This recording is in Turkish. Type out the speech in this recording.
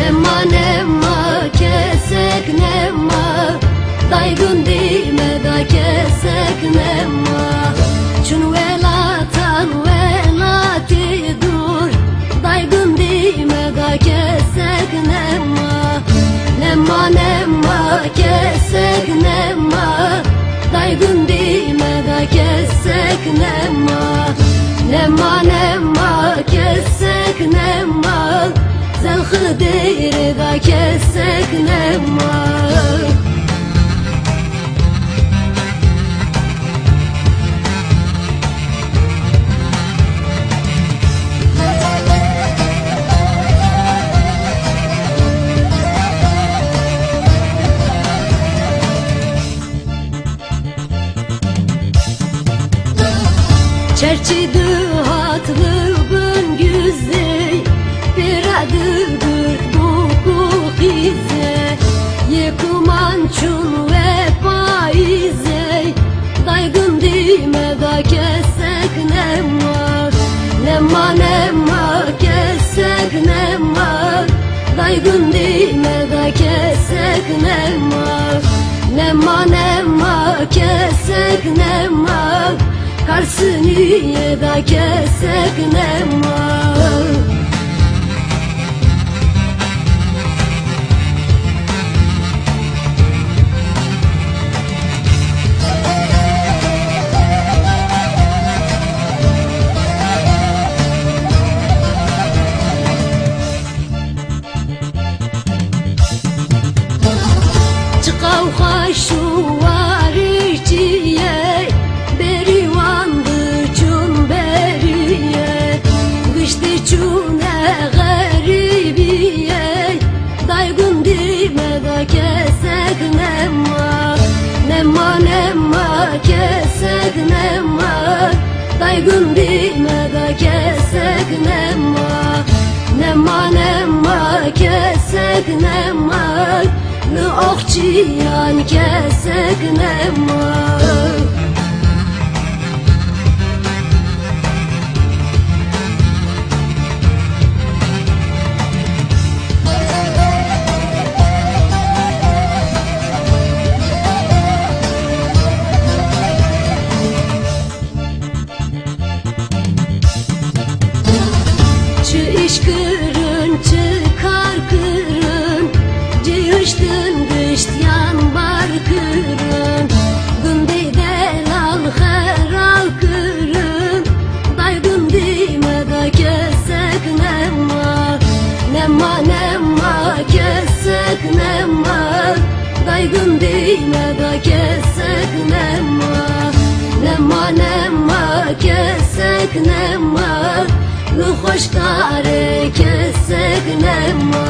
Nema nema kesek nema. Daygun dime da kesek nema. Çun velatan velati dur. Daygun dime da kesek nema. Nema nema kesek nema. Daygun dime da kesek nema. Nema nema kesek nema. Deyri da kesek nema Çerçi Nema nema kesek nema. Daygın dime da kesek nema? Nema nema kesek nema. Karsını da kesek nema Gıştı çune garibiye Daygın dime da kesek nema Nema nema kesek nema. Daygın dime da kesek nema Nema nema kesek nema. Në okçi janë kesek në iş kırın, çıkar kırın. Cihıştın gışt yan bar kırın Gündey delal heral kırın. Daygın dime da kesek nema. Nema nema kesek nema. Daygın dime da kesek nema. Nema nema kesek nema. Lu hoş kesek nema